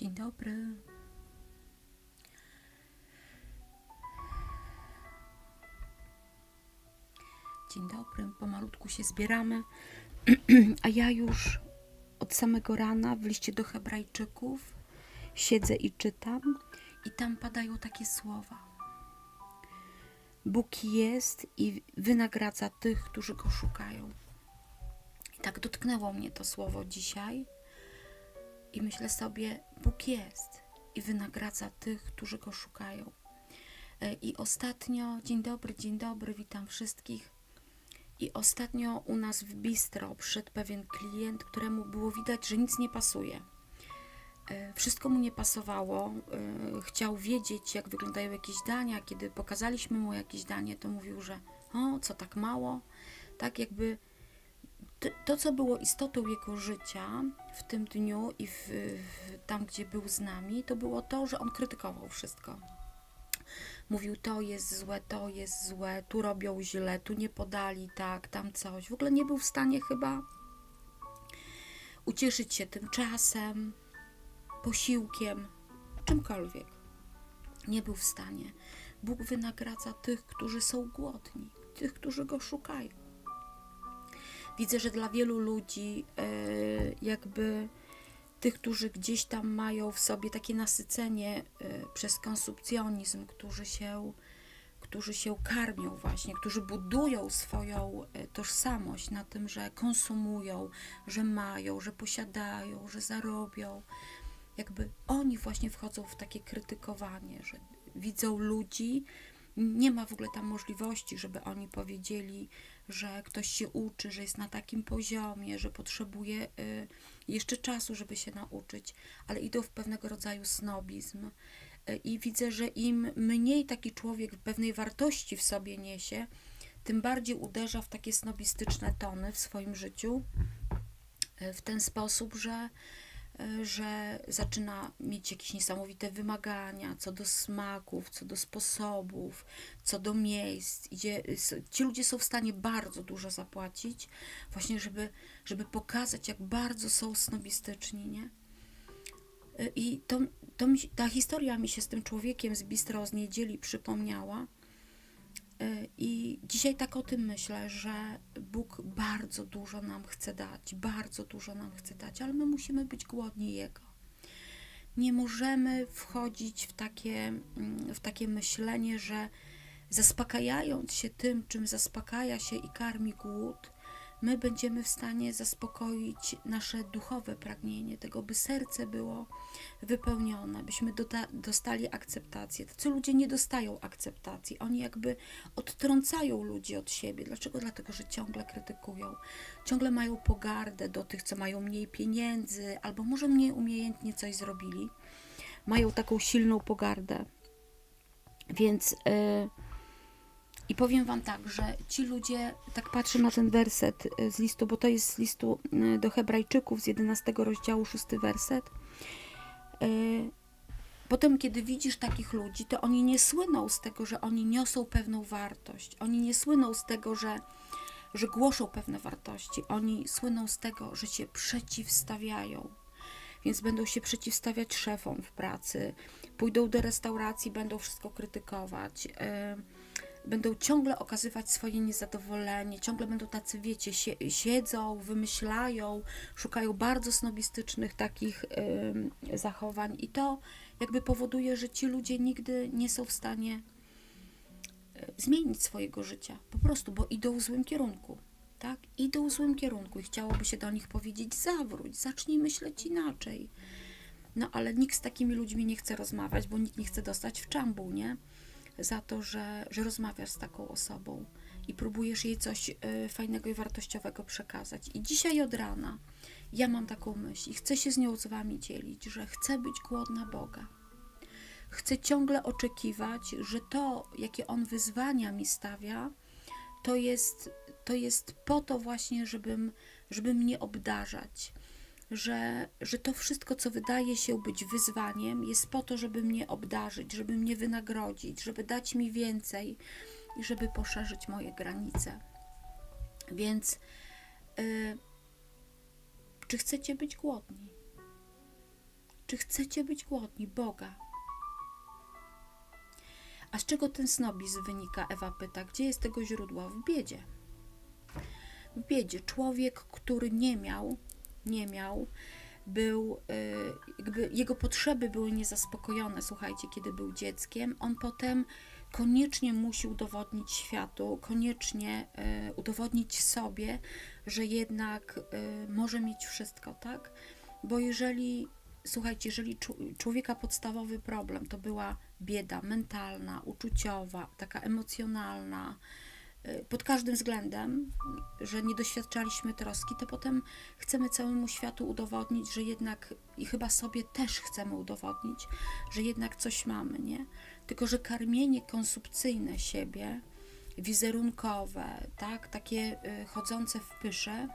Dzień dobry. Dzień dobry, pomalutku się zbieramy, a ja już od samego rana w liście do Hebrajczyków siedzę i czytam, i tam padają takie słowa. Bóg jest i wynagradza tych, którzy go szukają. I tak dotknęło mnie to słowo dzisiaj. I myślę sobie, Bóg jest i wynagradza tych, którzy go szukają. E, I ostatnio, dzień dobry, dzień dobry, witam wszystkich. I ostatnio u nas w bistro przyszedł pewien klient, któremu było widać, że nic nie pasuje. E, Wszystko mu nie pasowało. e, Chciał wiedzieć, jak wyglądają jakieś dania. Kiedy pokazaliśmy mu jakieś danie, to mówił, że o, co tak mało. Tak jakby to, co było istotą jego życia w tym dniu i w, w, tam, gdzie był z nami, to było to, że on krytykował wszystko. Mówił, to jest złe, to jest złe, tu robią źle, tu nie podali tak, tam coś. W ogóle nie był w stanie chyba ucieszyć się tym czasem, posiłkiem, czymkolwiek. Nie był w stanie. Bóg wynagradza tych, którzy są głodni, tych, którzy go szukają. Widzę, że dla wielu ludzi, e, jakby tych, którzy gdzieś tam mają w sobie takie nasycenie e, przez konsumpcjonizm, którzy się, którzy się karmią właśnie, którzy budują swoją e, tożsamość na tym, że konsumują, że mają, że posiadają, że zarobią. Jakby oni właśnie wchodzą w takie krytykowanie, że widzą ludzi, nie ma w ogóle tam możliwości, żeby oni powiedzieli, że ktoś się uczy, że jest na takim poziomie, że potrzebuje y, jeszcze czasu, żeby się nauczyć, ale idą w pewnego rodzaju snobizm. Y, I widzę, że im mniej taki człowiek pewnej wartości w sobie niesie, tym bardziej uderza w takie snobistyczne tony w swoim życiu, y, w ten sposób, że że zaczyna mieć jakieś niesamowite wymagania co do smaków, co do sposobów, co do miejsc. Idzie, ci ludzie są w stanie bardzo dużo zapłacić, właśnie żeby, żeby pokazać, jak bardzo są snobistyczni, nie? Y, I to, to mi, ta historia mi się z tym człowiekiem z bistro z niedzieli przypomniała. Y, I dzisiaj tak o tym myślę, że Bóg bardzo dużo nam chce dać, bardzo dużo nam chce dać, ale my musimy być głodni Jego. Nie możemy wchodzić w takie, mm, w takie myślenie, że zaspokajając się tym, czym zaspokaja się i karmi głód, my będziemy w stanie zaspokoić nasze duchowe pragnienie, tego, by serce było wypełnione, byśmy dostali akceptację. Tacy ludzie nie dostają akceptacji, oni jakby odtrącają ludzi od siebie. Dlaczego? Dlatego, że ciągle krytykują, ciągle mają pogardę do tych, co mają mniej pieniędzy, albo może mniej umiejętnie coś zrobili. Mają taką silną pogardę. Więc. Yy, i powiem Wam tak, że ci ludzie, tak patrzę na ten werset y, z listu, bo to jest z listu y, do Hebrajczyków z 11 rozdziału, 6 werset. Y, Potem, kiedy widzisz takich ludzi, to oni nie słyną z tego, że oni niosą pewną wartość. Oni nie słyną z tego, że, że głoszą pewne wartości. Oni słyną z tego, że się przeciwstawiają. Więc będą się przeciwstawiać szefom w pracy, pójdą do restauracji, będą wszystko krytykować. y, będą ciągle okazywać swoje niezadowolenie, ciągle będą tacy, wiecie, sie- siedzą, wymyślają, szukają bardzo snobistycznych takich ym, zachowań i to jakby powoduje, że ci ludzie nigdy nie są w stanie y, zmienić swojego życia, po prostu, bo idą w złym kierunku. Tak? Idą w złym kierunku i chciałoby się do nich powiedzieć: zawróć, zacznij myśleć inaczej. No ale nikt z takimi ludźmi nie chce rozmawiać, bo nikt nie chce dostać w czambuł, nie? Za to, że, że rozmawiasz z taką osobą i próbujesz jej coś y, fajnego i wartościowego przekazać. I dzisiaj od rana ja mam taką myśl i chcę się z nią z Wami dzielić, że chcę być głodna Boga. Chcę ciągle oczekiwać, że to, jakie On wyzwania mi stawia, to jest, to jest po to właśnie, żebym, żeby mnie obdarzać. Że, że to wszystko, co wydaje się być wyzwaniem, jest po to, żeby mnie obdarzyć, żeby mnie wynagrodzić, żeby dać mi więcej i żeby poszerzyć moje granice. Więc y, czy chcecie być głodni? Czy chcecie być głodni Boga? A z czego ten snobizm wynika? Ewa pyta. Gdzie jest tego źródło? W biedzie. W biedzie. Człowiek, który nie miał, nie miał, był, y, jakby jego potrzeby były niezaspokojone, słuchajcie, kiedy był dzieckiem, on potem koniecznie musi udowodnić światu, koniecznie y, udowodnić sobie, że jednak y, może mieć wszystko, tak? Bo jeżeli, słuchajcie, jeżeli człowieka podstawowy problem to była bieda mentalna, uczuciowa, taka emocjonalna, pod każdym względem, że nie doświadczaliśmy troski, to potem chcemy całemu światu udowodnić, że jednak i chyba sobie też chcemy udowodnić, że jednak coś mamy, nie? Tylko, że karmienie konsumpcyjne siebie, wizerunkowe, tak, takie y, chodzące w pysze,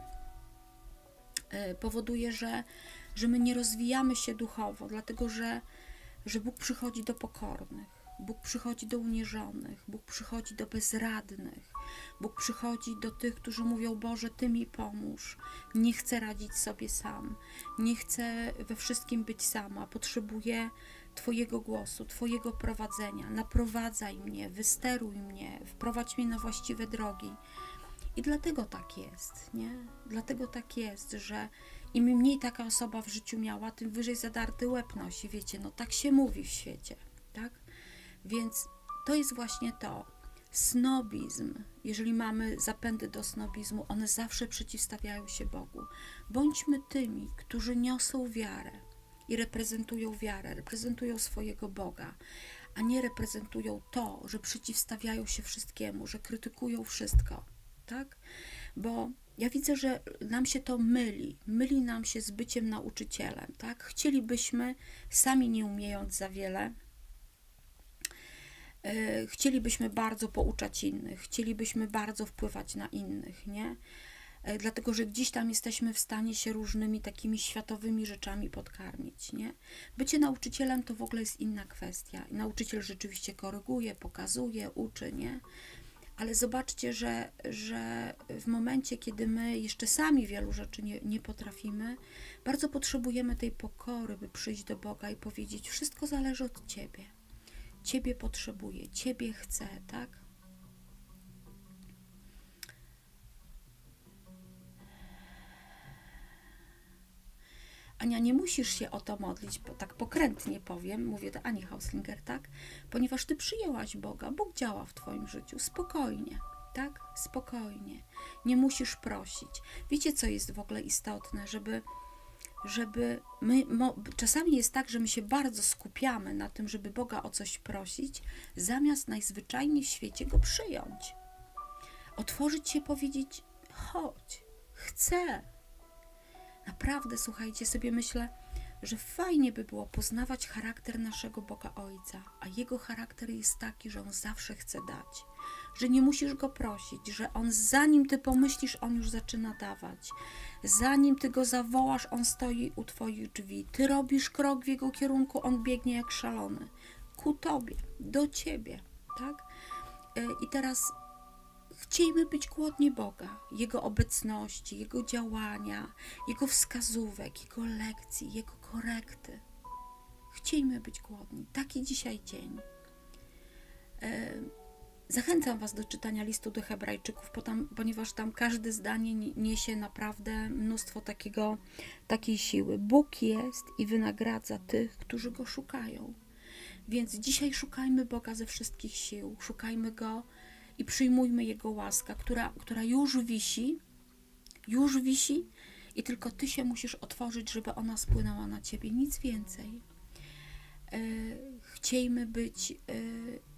y, powoduje, że, że my nie rozwijamy się duchowo, dlatego że, że Bóg przychodzi do pokornych, Bóg przychodzi do uniżonych, Bóg przychodzi do bezradnych, Bóg przychodzi do tych, którzy mówią: Boże, Ty mi pomóż. Nie chcę radzić sobie sam, nie chcę we wszystkim być sama, potrzebuję Twojego głosu, Twojego prowadzenia. Naprowadzaj mnie, wysteruj mnie, wprowadź mnie na właściwe drogi. I dlatego tak jest, nie? Dlatego tak jest, że im mniej taka osoba w życiu miała, tym wyżej zadarty łeb nosi, wiecie, no tak się mówi w świecie, tak? Więc to jest właśnie to. Snobizm, jeżeli mamy zapędy do snobizmu, one zawsze przeciwstawiają się Bogu. Bądźmy tymi, którzy niosą wiarę i reprezentują wiarę, reprezentują swojego Boga, a nie reprezentują to, że przeciwstawiają się wszystkiemu, że krytykują wszystko, tak? Bo ja widzę, że nam się to myli, myli nam się z byciem nauczycielem, tak? Chcielibyśmy, sami nie umiejąc za wiele, chcielibyśmy bardzo pouczać innych, chcielibyśmy bardzo wpływać na innych, nie? E, Dlatego, że gdzieś tam jesteśmy w stanie się różnymi takimi światowymi rzeczami podkarmić, nie? Bycie nauczycielem to w ogóle jest inna kwestia. Nauczyciel rzeczywiście koryguje, pokazuje, uczy, nie? Ale zobaczcie, że, że w momencie, kiedy my jeszcze sami wielu rzeczy nie, nie potrafimy, bardzo potrzebujemy tej pokory, by przyjść do Boga i powiedzieć: Wszystko zależy od Ciebie. Ciebie potrzebuję, Ciebie chcę, tak? Ania, nie musisz się o to modlić, bo tak pokrętnie powiem, mówię do Ani Hauslinger, tak? Ponieważ ty przyjęłaś Boga, Bóg działa w twoim życiu, spokojnie, tak? Spokojnie. Nie musisz prosić. Wiecie, co jest w ogóle istotne, żeby żeby my, mo, czasami jest tak, że my się bardzo skupiamy na tym, żeby Boga o coś prosić, zamiast najzwyczajniej w świecie go przyjąć. Otworzyć się, powiedzieć: chodź, chcę, Naprawdę, słuchajcie, sobie myślę, że fajnie by było poznawać charakter naszego Boga Ojca, a Jego charakter jest taki, że On zawsze chce dać, że nie musisz Go prosić, że On zanim Ty pomyślisz, On już zaczyna dawać, zanim Ty Go zawołasz, On stoi u Twoich drzwi, Ty robisz krok w Jego kierunku, On biegnie jak szalony, ku Tobie, do Ciebie, tak? Y, I teraz Chciejmy być głodni Boga, Jego obecności, Jego działania, Jego wskazówek, Jego lekcji, Jego korekty. Chciejmy być głodni. Taki dzisiaj dzień. E, Zachęcam Was do czytania listu do Hebrajczyków, ponieważ tam każde zdanie ni- niesie naprawdę mnóstwo takiego, takiej siły. Bóg jest i wynagradza tych, którzy Go szukają. Więc dzisiaj szukajmy Boga ze wszystkich sił, szukajmy Go i przyjmujmy Jego łaskę, która, która już wisi, już wisi i tylko Ty się musisz otworzyć, żeby ona spłynęła na Ciebie, nic więcej. E, Chciejmy być e,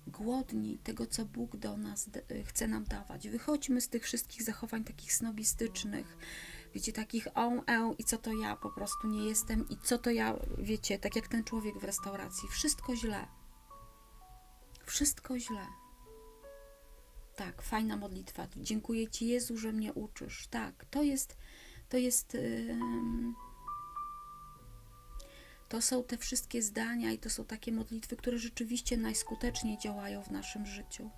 głodni tego, co Bóg do nas e, chce nam dawać. Wychodźmy z tych wszystkich zachowań takich snobistycznych, wiecie, takich on, e i co to ja po prostu nie jestem i co to ja, wiecie, tak jak ten człowiek w restauracji. Wszystko źle. Wszystko źle. Tak, fajna modlitwa. Dziękuję Ci, Jezu, że mnie uczysz. Tak, to jest, to jest, to są te wszystkie zdania i to są takie modlitwy, które rzeczywiście najskuteczniej działają w naszym życiu.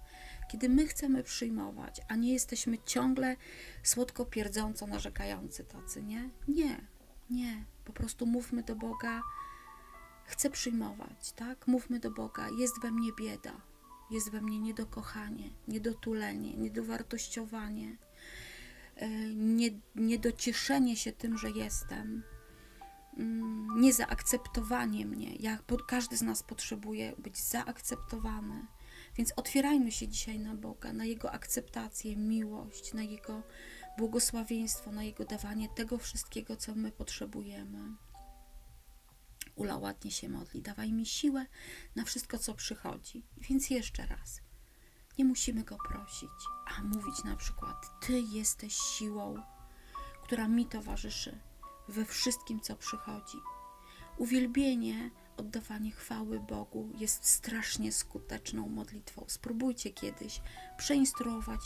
Kiedy my chcemy przyjmować, a nie jesteśmy ciągle słodko pierdząco narzekający tacy, nie? Nie, nie. Po prostu mówmy do Boga, chcę przyjmować, tak? Mówmy do Boga, jest we mnie bieda, jest we mnie niedokochanie, niedotulenie, niedowartościowanie, e, nie, niedocieszenie się tym, że jestem, mm, niezaakceptowanie mnie. Ja, każdy z nas potrzebuje być zaakceptowany. Więc otwierajmy się dzisiaj na Boga, na Jego akceptację, miłość, na Jego błogosławieństwo, na Jego dawanie tego wszystkiego, co my potrzebujemy. Ula ładnie się modli, dawaj mi siłę na wszystko, co przychodzi. Więc jeszcze raz, nie musimy Go prosić, a mówić na przykład, Ty jesteś siłą, która mi towarzyszy we wszystkim, co przychodzi. Uwielbienie, oddawanie chwały Bogu jest strasznie skuteczną modlitwą. Spróbujcie kiedyś przeinstruować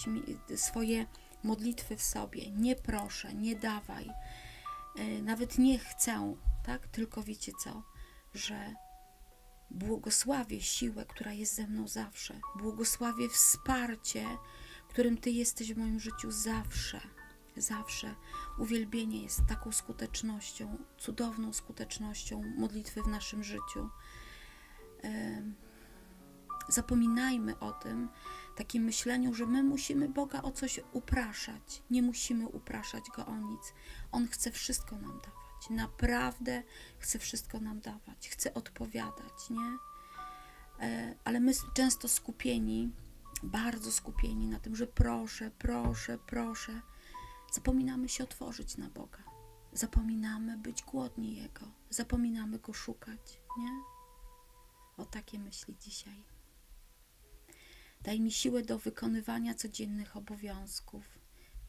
swoje modlitwy w sobie. Nie proszę, nie dawaj, nawet nie chcę, tak? Tylko wiecie co? Że błogosławię siłę, która jest ze mną zawsze. Błogosławię wsparcie, którym Ty jesteś w moim życiu zawsze. Zawsze. Uwielbienie jest taką skutecznością, cudowną skutecznością modlitwy w naszym życiu. Em, Zapominajmy o tym, takim myśleniu, że my musimy Boga o coś upraszać. Nie musimy upraszać Go o nic. On chce wszystko nam dawać. Naprawdę chce wszystko nam dawać. Chce odpowiadać, nie? E, Ale my często skupieni, bardzo skupieni na tym, że proszę, proszę, proszę, zapominamy się otworzyć na Boga. Zapominamy być głodni Jego. Zapominamy Go szukać, nie? O takie myśli dzisiaj. Daj mi siłę do wykonywania codziennych obowiązków.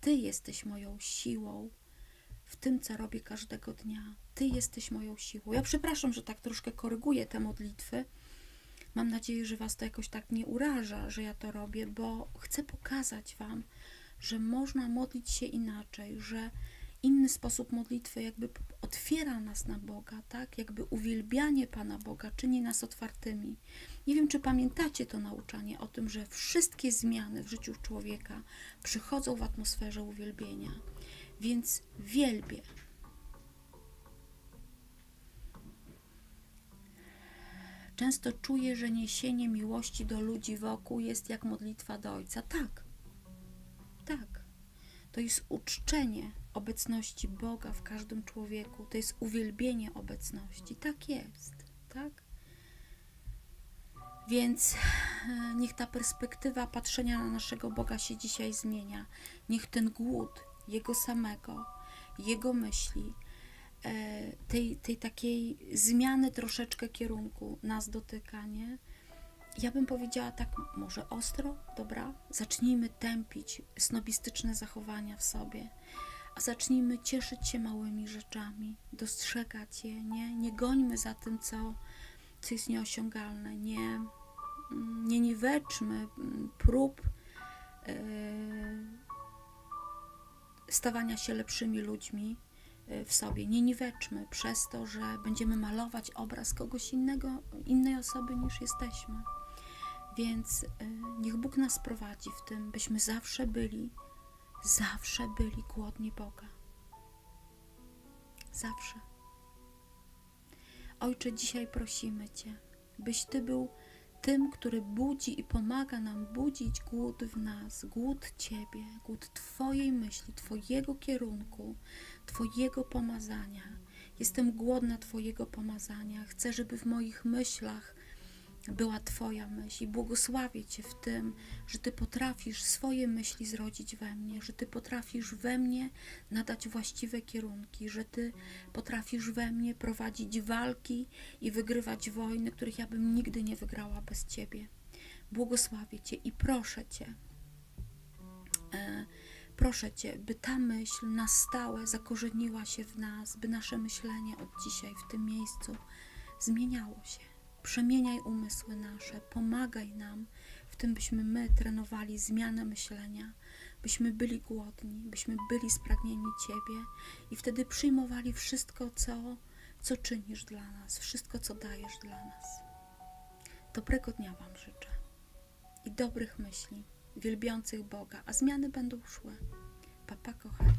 Ty jesteś moją siłą w tym, co robię każdego dnia. Ty jesteś moją siłą. Ja przepraszam, że tak troszkę koryguję te modlitwy. Mam nadzieję, że Was to jakoś tak nie uraża, że ja to robię, bo chcę pokazać Wam, że można modlić się inaczej, że inny sposób modlitwy jakby otwiera nas na Boga, tak? Jakby uwielbianie Pana Boga czyni nas otwartymi. Nie wiem, czy pamiętacie to nauczanie o tym, że wszystkie zmiany w życiu człowieka przychodzą w atmosferze uwielbienia. Więc wielbię. Często czuję, że niesienie miłości do ludzi wokół jest jak modlitwa do Ojca. Tak, tak. To jest uczczenie obecności Boga w każdym człowieku. To jest uwielbienie obecności. Tak jest, tak? Więc e, niech ta perspektywa patrzenia na naszego Boga się dzisiaj zmienia. Niech ten głód Jego samego, Jego myśli, e, tej, tej takiej zmiany troszeczkę kierunku nas dotyka, nie? Ja bym powiedziała tak, może ostro, dobra? Zacznijmy tępić snobistyczne zachowania w sobie, a zacznijmy cieszyć się małymi rzeczami, dostrzegać je, nie? Nie gońmy za tym, co, co jest nieosiągalne, nie, mm, nie niweczmy mm, prób e, stawania się lepszymi ludźmi e, w sobie. Nie niweczmy przez to, że będziemy malować obraz kogoś innego, innej osoby niż jesteśmy. Więc e, niech Bóg nas prowadzi w tym, byśmy zawsze byli, zawsze byli głodni Boga. Zawsze. Ojcze, dzisiaj prosimy Cię, byś Ty był tym, który budzi i pomaga nam budzić głód w nas, głód Ciebie, głód Twojej myśli, Twojego kierunku, Twojego pomazania. Jestem głodna Twojego pomazania. Chcę, żeby w moich myślach była Twoja myśl i błogosławię Cię w tym, że Ty potrafisz swoje myśli zrodzić we mnie, że Ty potrafisz we mnie nadać właściwe kierunki, że Ty potrafisz we mnie prowadzić walki i wygrywać wojny, których ja bym nigdy nie wygrała bez Ciebie. Błogosławię Cię i proszę Cię, e, proszę Cię, by ta myśl na stałe zakorzeniła się w nas, by nasze myślenie od dzisiaj w tym miejscu zmieniało się. Przemieniaj umysły nasze, pomagaj nam w tym, byśmy my trenowali zmianę myślenia, byśmy byli głodni, byśmy byli spragnieni Ciebie i wtedy przyjmowali wszystko, co, co czynisz dla nas, wszystko, co dajesz dla nas. Dobrego dnia Wam życzę i dobrych myśli, wielbiących Boga, a zmiany będą szły. Papa, kochani.